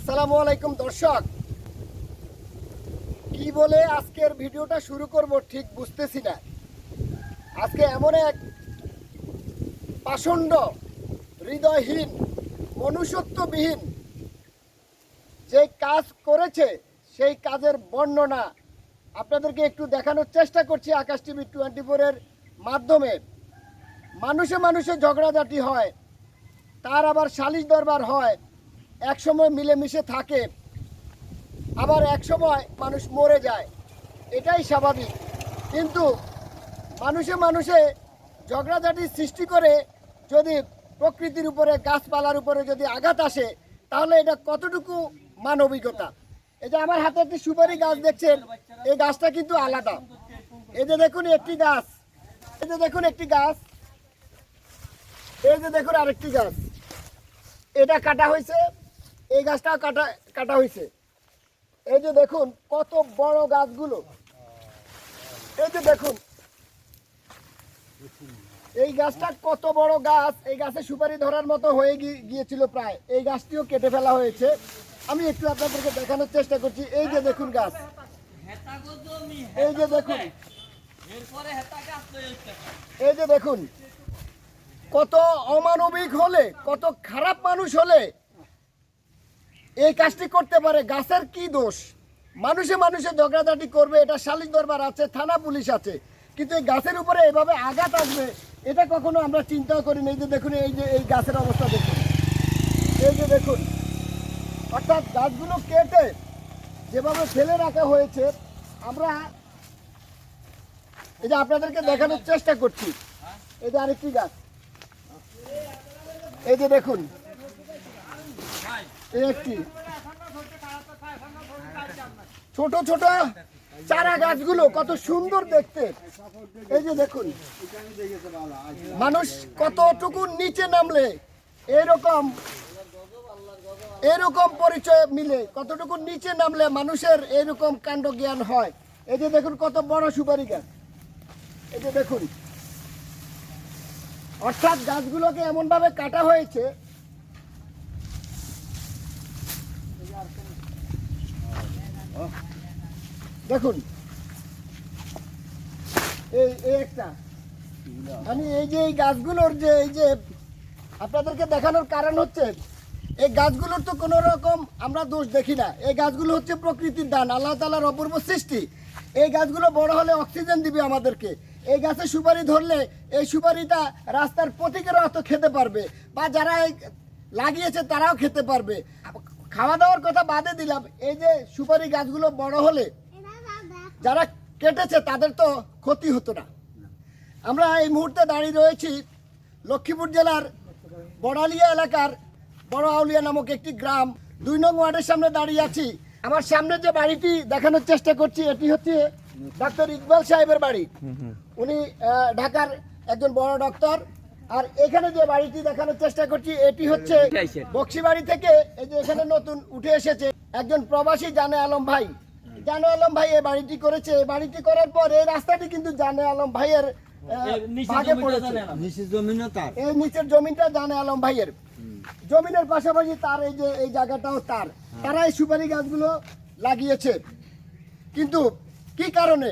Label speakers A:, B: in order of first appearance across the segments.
A: আসসালামু আলাইকুম দর্শক। কি বলে আজকের ভিডিওটা শুরু করব ঠিক বুঝতেছি না। আজকে এমন এক পাষণ্ড, হৃদয়হীন, মনুষ্যত্ববিহীন যে কাজ করেছে, সেই কাজের বর্ণনা আপনাদেরকে একটু দেখানোর চেষ্টা করছি আকাশ টিভি টোয়েন্টি ফোরের মাধ্যমে। মানুষে মানুষে ঝগড়াঝাটি হয়, তার আবার সালিশ দরবার হয় এক সময় মিলেমিশে থাকে, আবার এক সময় মানুষ মরে যায়। এটাই স্বাভাবিক। কিন্তু মানুষে মানুষে ঝগড়াঝাটি সৃষ্টি করে যদি প্রকৃতির উপরে, গাছপালার উপরে যদি আঘাত আসে, তাহলে এটা কতটুকু মানবিকতা? এই যে আমার হাতে একটি সুপারি গাছ দেখছেন, এই গাছটা কিন্তু আলাদা। এই যে দেখুন একটি গাছ, এই যে দেখুন একটি গাছ, এই যে দেখুন আরেকটি গাছ। এটা কাটা হয়েছে এই গাছটা কাটা কাটা হয়েছে এই যে দেখুন, কত বড় গাছগুলো। এই যে দেখুন। এই গাছটা কত বড় গাছ। এই গাছে সুপারি ধরার মতো হয়ে গিয়েছিল প্রায়। এই গাছটিও কেটে ফেলা হয়েছে। আমি একটু আপনাদেরকে দেখানোর চেষ্টা করছি। এই যে দেখুন গাছ। এই যে দেখুন। এই যে দেখুন। কত অমানবিক হলে, কত খারাপ মানুষ হলে এই কাজটি করতে পারে গাছের কি দোষ? মানুষে মানুষে ঝগড়াঝাটি করবে, এটা শালিক দরবার আছে, থানা পুলিশ আছে। কিন্তু এই গাছের উপরে এভাবে আঘাত আসবে, এটা কখনো আমরা চিন্তাও করি এই যে দেখুন, এই যে এই গাছের অবস্থা দেখুন। এই যে দেখুন, অর্থাৎ গাছগুলো কেটে যেভাবে ফেলে রাখা হয়েছে, আমরা এই যে আপনাদেরকে দেখানোর চেষ্টা করছি। এই যে আরেকটি গাছ। এই যে দেখুন একটি। ছোট ছোট চারা গাছগুলো কত সুন্দর দেখতে। এই যে দেখুন, মানুষ কতটুকু নিচে নামলে এরকম এরকম পরিচয় মিলে, কতটুকু নিচে নামলে মানুষের এরকম কাণ্ড জ্ঞান হয়। এই যে দেখুন, কত বড় সুপারি গাছ। এই যে দেখুন, অর্থাৎ গাছগুলোকে এমনভাবে কাটা হয়েছে দেখুন। এই একটা। আমি এই যে এই গাছগুলোর যে এই যে আপনাদেরকে দেখানোর কারণ হচ্ছে, এই গাছগুলোর তো কোনো রকম আমরা দোষ দেখি না। এই গাছগুলো হচ্ছে প্রকৃতির দান, আল্লাহ তালার অপূর্ব সৃষ্টি। এই গাছগুলো বড় হলে অক্সিজেন দিবে আমাদেরকে। এই গাছে সুপারি ধরলে এই সুপারিটা রাস্তার প্রতীকের অত খেতে পারবে, বা যারা এই লাগিয়েছে তারাও খেতে পারবে। খাওয়া দাওয়ার কথা বাদে দিলাম। এই যে সুপারি গাছগুলো বড় হলে যারা কেটেছে তাদের তো ক্ষতি হতো না। আমরা এই মুহূর্তে দাঁড়িয়ে রয়েছি লক্ষ্মীপুর জেলার বড়ালিয়া এলাকার বড় আউলিয়া নামক একটি গ্রাম। দুই নং ওয়ার্ডের সামনে দাঁড়িয়ে আছি। আমার সামনে যে বাড়িটি দেখানোর চেষ্টা করছি এটি হচ্ছে ডাক্তার ইকবাল সাহেবের বাড়ি। উনি ঢাকার একজন বড় ডক্টর। আর এখানে যে বাড়িটি দেখানোর চেষ্টা করছি এটি হচ্ছে বক্সিবাড়ি থেকে এই যে এখানে নতুন উঠে এসেছে একজন প্রবাসী জানে আলম ভাই। জানে আলম ভাই এই বাড়িটি করেছে। এই বাড়িটি করার পর এই রাস্তাটি কিন্তু জানে আলম ভাইয়ের ভাগে পড়েছে।
B: নিচের
A: এই নিচের জমিটা জানে আলম ভাইয়ের। জমিনের পাশাপাশি তার এই যে এই জায়গাটাও তার। তারা এই সুপারি গাছগুলো লাগিয়েছে। কিন্তু কি কারণে?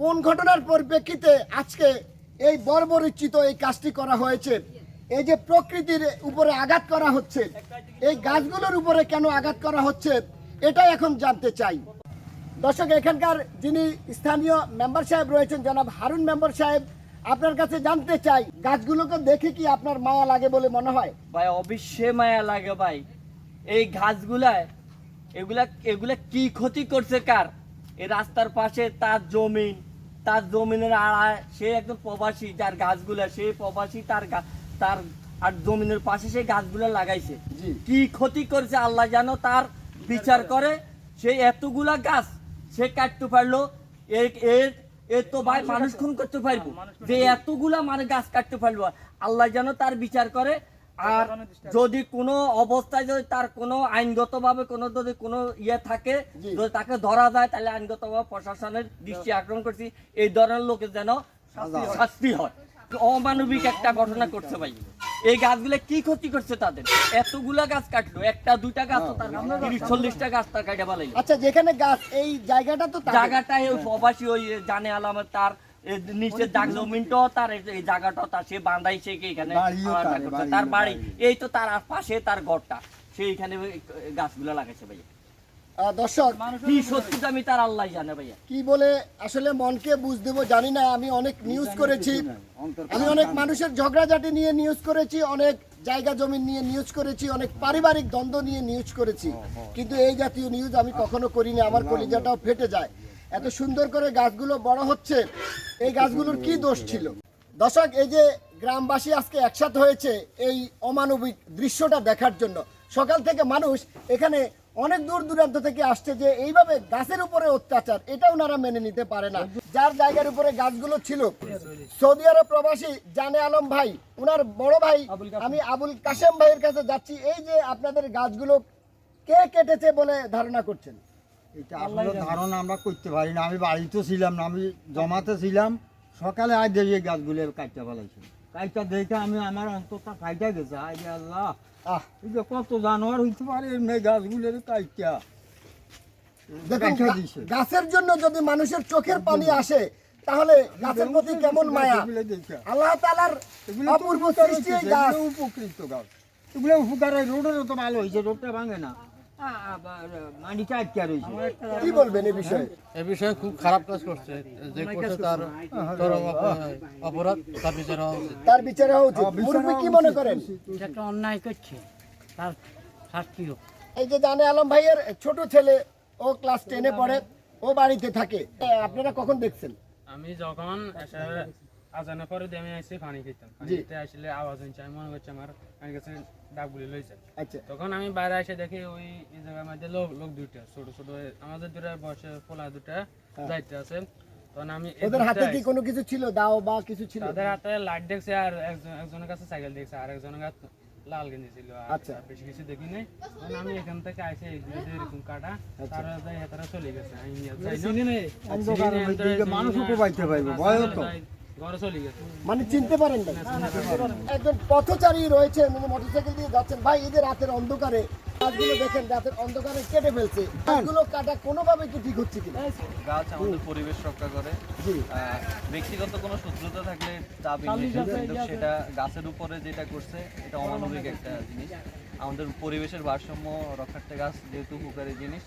A: কোন ঘটনার পরিপ্রেক্ষিতে আজকে এই বর্বরিচিত এই কাজটি করা হয়েছে। এই যে প্রকৃতির উপরে আঘাত করা হচ্ছে, এই গাছগুলোর উপরে কেন আঘাত করা হচ্ছে, এটাই এখন জানতে চাই। দর্শক, এখানকার যিনি স্থানীয় মেম্বার সাহেব রয়েছেন, জনাব হারুন মেম্বার সাহেব, আপনার কাছে জানতে চাই, গাছগুলোকে দেখে কি আপনার মায়া লাগে বলে মনে হয়?
C: ভাই, অবশ্যই মায়া লাগে ভাই। এই ঘাসগুলা এগুলা এগুলা কি ক্ষতি করছে কার? এই রাস্তার পাশে তার জমিন তার জমিনের আড়ায় সে একদম প্রবাসী যার গাছগুলা সে প্রবাসী তার তার আর জমিনের পাশে সে গাছগুলা লাগাইছে। কি ক্ষতি করেছে আল্লাহ জানো তার বিচার করে? সে এতগুলা গাছ সে কাটতে পারল এর এর এ তো ভাই মানুষ খুন করতে পারব। যে এতগুলা মানে গাছ কাটতে পারল আল্লাহ যেন তার বিচার করে আর যদি কোনো অবস্থায় যদি তার কোনো আইনগত ভাবে কোনো যদি কোনো ইয়ে থাকে যদি তাকে ধরা যায় তাহলে আইনগত ভাবে প্রশাসনের দৃষ্টি আকর্ষণ করছি। এই ধরনের লোকের যেন শাস্তি হয়। অমানবিক একটা ঘটনা করছে ভাই। এই গাছগুলো কি ক্ষতি করছে তাদের? এতগুলা গাছ কাটলো একটা দুইটা গাছ তো তার তিরিশ চল্লিশটা গাছ তার কাটা পালাইলো
A: আচ্ছা যেখানে গাছ এই জায়গাটা তো তাদের।
C: জায়গাটাই ওই প্রবাসী ওই জানে আলামত তার এ, নিচের জমিনটাও তার এই- এই জায়গাটাও তার সে বান্ধাইছে কি এখানে?
B: তার,
C: করছে।
B: বাড়িও
C: তার বাড়ি এই তো তার পাশে তার ঘরটা। সে এখানে গাছগুলো লাগাইছে ভাইয়া।
A: দর্শক
C: কি সত্যি আমি তার আল্লাহ জানে ভাইয়া।
A: কি বলে আসলে মনকে বুঝ দেবো জানি না আমি অনেক নিউজ করেছি। আমি অনেক মানুষের ঝগড়াঝাটি নিয়ে নিউজ করেছি অনেক জায়গা জমি নিয়ে নিউজ করেছি অনেক পারিবারিক দ্বন্দ্ব নিয়ে নিউজ করেছি। কিন্তু এই জাতীয় নিউজ আমি কখনো করিনি আমার কলিজাটাও ফেটে যায়। এত সুন্দর করে গাছগুলো বড় হচ্ছে এই গাছগুলোর কি দোষ ছিল? দর্শক এই যে গ্রামবাসী আজকে একসাথে হয়েছে এই অমানবিক দৃশ্যটা দেখার জন্য। সকাল থেকে মানুষ এখানে অনেক দূর দূরান্ত থেকে আসছে যে এইভাবে গাছের উপরে অত্যাচার এটা ওনারা মেনে নিতে পারে না। যার জায়গার উপরে গাছগুলো ছিল। সৌদি আরব প্রবাসী জানে আলম ভাই ওনার বড় ভাই আমি আবুল কাশেম ভাইয়ের কাছে যাচ্ছি। এই যে আপনাদের গাছগুলো কে কেটেছে বলে ধারণা করছেন?
B: এটা আসলে ধারণা আমরা করতে পারি না। আমি বাড়িতে ছিলাম না আমি জমাতে ছিলাম। সকালে আজ এই গাছগুলো কাটতে ফেলাইছি দেখে আমি আমার অন্তরটা গেছে। রে আল্লাহ।
A: আহ।
B: এই যে কত জানোয়ার হইতে পারে এমনি গাছগুলোর কাইটা।
A: গাছের জন্য যদি মানুষের চোখের পানি আসে তাহলে গাছের প্রতি কেমন মায়া? আল্লাহ তালার অপূর্ব সৃষ্টি গাছ।
B: উপকৃত গাছ। এগুলো উপকার রোডেরও তো ভালো হয়েছে রোডটা ভাঙে না।
A: কি বলবেন এই বিষয়ে?
D: এ বিষয়ে খুব খারাপ কাজ করছে। যে করছে তার অপরাধ তার বিচার হওয়া উচিত।
A: তার বিচার হওয়া উচিত।
B: হ্যাঁ,
A: মুরব্বী কি মনে করেন?
E: একটা অন্যায় করছে। তার শাস্তি হোক।
A: এই যে জানে আলম ভাইয়ের ছোট ছেলে ও ক্লাস টেনে পড়ে ও বাড়িতে থাকে। আপনারা কখন দেখছেন?
F: আমি যখন এসে আজানের পরে দিয়ে আমি এসে পানি খেতাম। পানি খেতে আসলে আওয়াজ হচ্ছে আমি মনে করছি আমার আমার কাছে ডাকগুলি লইছে
A: আচ্ছা।
F: তখন আমি বাইরে এসে দেখি ওই জায়গার মধ্যে লোক লোক দুইটা ছোট ছোট আমাদের দুটা বয়সে পোলা দুটা দায়িত্ব আছে। তখন আমি
A: ওদের হাতে কি কোনো কিছু ছিল? দাও বা কিছু ছিল?
F: তাদের হাতে লাইট দেখছে আর একজন একজনের কাছে সাইকেল দেখছে আর একজনের কাছে লাল গেঞ্জি ছিল।
A: আচ্ছা।
F: বেশি কিছু দেখি নাই। তখন আমি এখান থেকে এরকম কাটা
A: আচ্ছা।
F: তারা যাই তারা চলে গেছে। আমি যাই না।
B: অন্ধকারের মধ্যে যে পারবে ভয় তো
F: চলে গেছে
A: মানে চিনতে পারেন না একজন পথচারী রয়েছে মানে মোটরসাইকেল দিয়ে যাচ্ছেন। ভাই এই যে রাতের অন্ধকারে গাছগুলো দেখেন রাতের অন্ধকারে কেটে ফেলছে। গাছগুলো কাটা কোনোভাবে কি ঠিক হচ্ছে কিনা?
G: গাছ আমাদের পরিবেশ রক্ষা করে। ব্যক্তিগত কোনো শত্রুতা থাকলে কিন্তু সেটা গাছের উপরে যেটা করছে এটা অমানবিক একটা জিনিস। আমাদের পরিবেশের ভারসাম্য রক্ষার্থে গাছ যেহেতু উপকারী জিনিস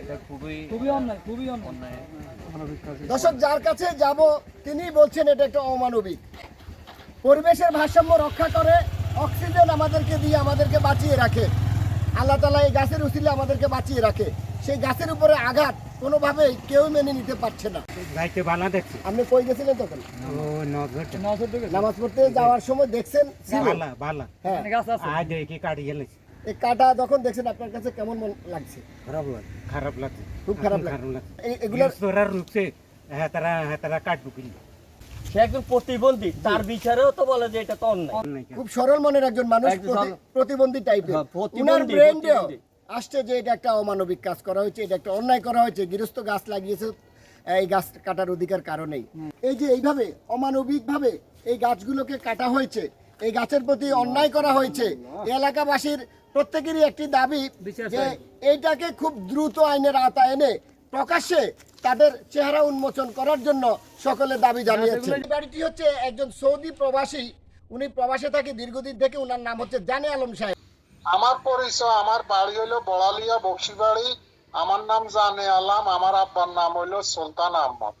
G: এটা খুবই খুবই অন্যায় খুবই অন্যায়।
A: দর্শক যার কাছে যাব তিনি বলছেন এটা একটা অমানবিক। পরিবেশের ভারসাম্য রক্ষা করে অক্সিজেন আমাদেরকে দিয়ে আমাদেরকে বাঁচিয়ে রাখে। আল্লাহ তালা এই গাছের উচিলে আমাদেরকে বাঁচিয়ে রাখে। সেই গাছের উপরে আঘাত কোনোভাবেই কেউ মেনে নিতে পারছে না।
E: গাইতে বানা দেখছি।
A: আপনি কই গেছিলেন তখন? নামাজ পড়তে যাওয়ার সময় দেখছেন হ্যাঁ। এই কাটা যখন দেখছেন আপনার কাছে কেমন মন লাগছে?
E: খারাপ লাগে খারাপ লাগছে।
A: খুব খারাপ লাগে।
E: তোরা রুখছে হ্যাঁ তারা হ্যাঁ তারা কাটবো
C: সে একজন প্রতিবন্ধী তার বিচারেও তো বলে যে এটা তো অন্যায়
A: খুব সরল মনের একজন মানুষ প্রতিবন্ধী টাইপের
C: হ্যাঁ,
A: উনার ব্রেন আসছে যে এটা একটা অমানবিক কাজ করা হয়েছে এটা একটা অন্যায় করা হয়েছে গৃহস্থ গাছ লাগিয়েছে এই গাছ কাটার অধিকার কারণেই। এই যে এইভাবে অমানবিক ভাবে এই গাছগুলোকে কাটা হয়েছে এই গাছের প্রতি অন্যায় করা হয়েছে এই এলাকাবাসীর প্রত্যেকেরই একটি দাবি যে এইটাকে খুব দ্রুত আইনের আওতায় এনে প্রকাশ্যে তাদের চেহারা উন্মোচন করার জন্য সকলে দাবি জানিয়েছে। এই বাড়িটি হচ্ছে একজন সৌদি প্রবাসী। উনি প্রবাসে থাকে দীর্ঘদিন থেকে উনার নাম হচ্ছে জানে আলম সাহেব।
H: আমার পরিচয় আমার বাড়ি হইল বড়ালিয়া বক্সি বাড়ি আমার নাম জানে আলাম আমার আব্বার নাম হইল সুলতান আহমদ।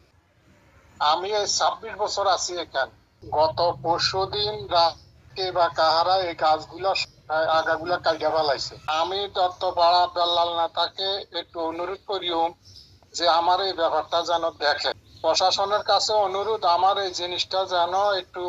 H: আমি এই ছাব্বিশ বছর আছি এখানে। গত পরশু দিন রাতে বা কাহারা এই গাছগুলা আহ, আগাগুলা ফেলাইছে আমি বেল্লাল নেতাকে একটু অনুরোধ করিও যে আমার এই ব্যাপারটা যেন দেখে। প্রশাসনের কাছে অনুরোধ আমার এই জিনিসটা যেন একটু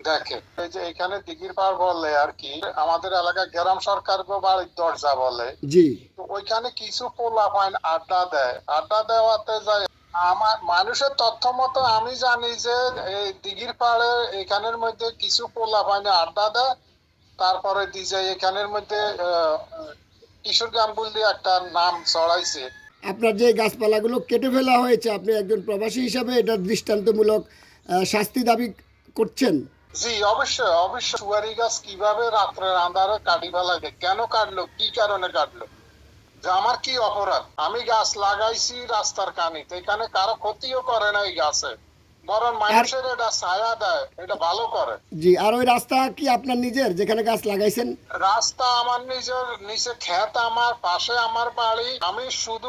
H: দেখে। এই যে এখানে দিঘির পাড় বলে আর কি আমাদের এলাকা গ্রাম সরকার বাড়ির দরজা বলে।
A: জি।
H: ওইখানে কিছু পোলা ফাইন আড্ডা দেয়। আড্ডা দেওয়াতে যায়। আমার মানুষের তথ্য মতো আমি জানি যে এই দিঘির পাড়ে এখানের মধ্যে কিছু পোলা ফাইনে আড্ডা দেয়। তারপরে দিছে এখানের মধ্যে কিশোর গাঙ্গুল দিয়ে একটা নাম চড়াইছে
A: আপনার যে গাছপালাগুলো কেটে ফেলা হয়েছে আপনি একজন প্রবাসী হিসাবে এটা দৃষ্টান্তমূলক শাস্তি দাবি করছেন?
H: জি অবশ্যই অবশ্যই। সুয়ারি গাছ কীভাবে রাত্রের আন্ধারে কাটি ফেলাইবে কেন কাটলো? কি কারণে কাটলো? যে আমার কি অপরাধ? আমি গাছ লাগাইছি রাস্তার কানিতে এখানে কারও ক্ষতিও করে না এই গাছে। বরং মানুষের এটা ছায়া দেয় এটা ভালো করে।
A: জি আর ওই রাস্তা কি আপনার নিজের যেখানে গাছ লাগাইছেন?
H: রাস্তা আমার নিজের নিচে ক্ষেত আমার পাশে আমার বাড়ি। আমি শুধু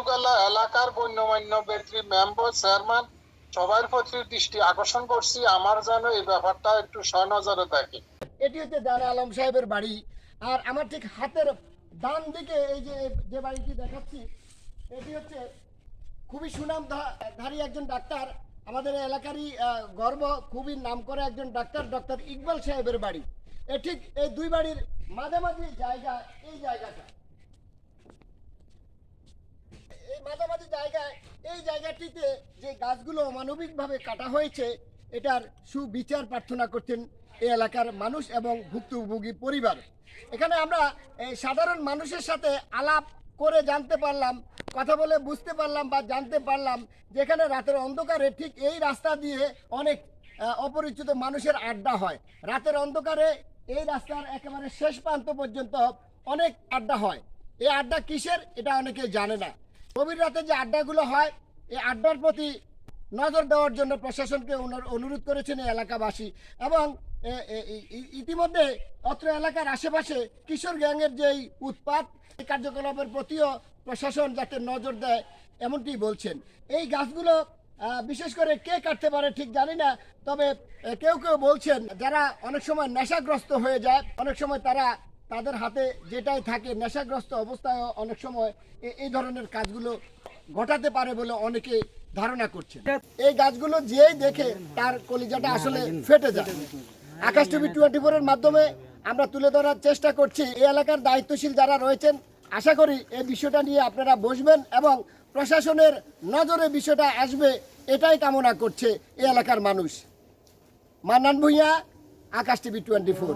H: এলাকার গণ্যমান্য ব্যক্তি মেম্বার চেয়ারম্যান সবার প্রতি দৃষ্টি আকর্ষণ করছি। আমার যেন এই ব্যাপারটা একটু সনজরে দেখে।
A: এটি হচ্ছে জানা আলম সাহেবের বাড়ি। আর আমার ঠিক হাতের ডান দিকে এই যে যে বাড়িটি দেখাচ্ছি এটি হচ্ছে খুবই সুনাম ধারী একজন ডাক্তার। আমাদের এলাকারই গর্ব, খুবই নাম করে একজন ডাক্তার ডক্টর ইকবাল সাহেবের বাড়ি। এ ঠিক এই দুই বাড়ির মাঝামাঝি জায়গা, এই জায়গাটা। এই মাঝামাঝি জায়গায়, এই জায়গাটিতে যে গাছগুলো অমানবিকভাবে কাটা হয়েছে, এটার সুবিচার প্রার্থনা করছেন এই এলাকার মানুষ এবং ভুক্তভোগী পরিবার। এখানে আমরা সাধারণ মানুষের সাথে আলাপ করে জানতে পারলাম, কথা বলে বুঝতে পারলাম বা জানতে পারলাম যেখানে রাতের অন্ধকারে ঠিক এই রাস্তা দিয়ে অনেক অপরিচিত মানুষের আড্ডা হয়। রাতের অন্ধকারে এই রাস্তার একেবারে শেষ প্রান্ত পর্যন্ত অনেক আড্ডা হয়। এই আড্ডা কিসের এটা অনেকে জানে না। গভীর রাতে যে আড্ডাগুলো হয়, এই আড্ডার প্রতি নজর দেওয়ার জন্য প্রশাসনকে অনুরোধ করেছেন এলাকাবাসী এবং ইতিমধ্যে অত্র এলাকার আশেপাশে কিশোর গ্যাংয়ের যেই উৎপাত, এই কার্যকলাপের প্রতিও প্রশাসন যাতে নজর দেয়, এমনটি বলছেন। এই গাছগুলো বিশেষ করে কে কাটতে পারে ঠিক জানি না, তবে কেউ কেউ বলছেন যারা অনেক সময় নেশাগ্রস্ত হয়ে যায়, অনেক সময় তারা তাদের হাতে যেটাই থাকে, নেশাগ্রস্ত অবস্থায় অনেক সময় এই ধরনের কাজগুলো ঘটাতে পারে বলে অনেকে ধারণা করছে এই গাছগুলো যেই দেখে তার কলিজাটা আসলে ফেটে যায়। আকাশ টিভি টোয়েন্টি ফোরের মাধ্যমে আমরা তুলে ধরার চেষ্টা করছি। এই এলাকার দায়িত্বশীল যারা রয়েছেন, আশা করি এই বিষয়টা নিয়ে আপনারা বসবেন এবং প্রশাসনের নজরে বিষয়টা আসবে, এটাই কামনা করছে এই এলাকার মানুষ। Mannan Bhuiyan, Akash TV twenty four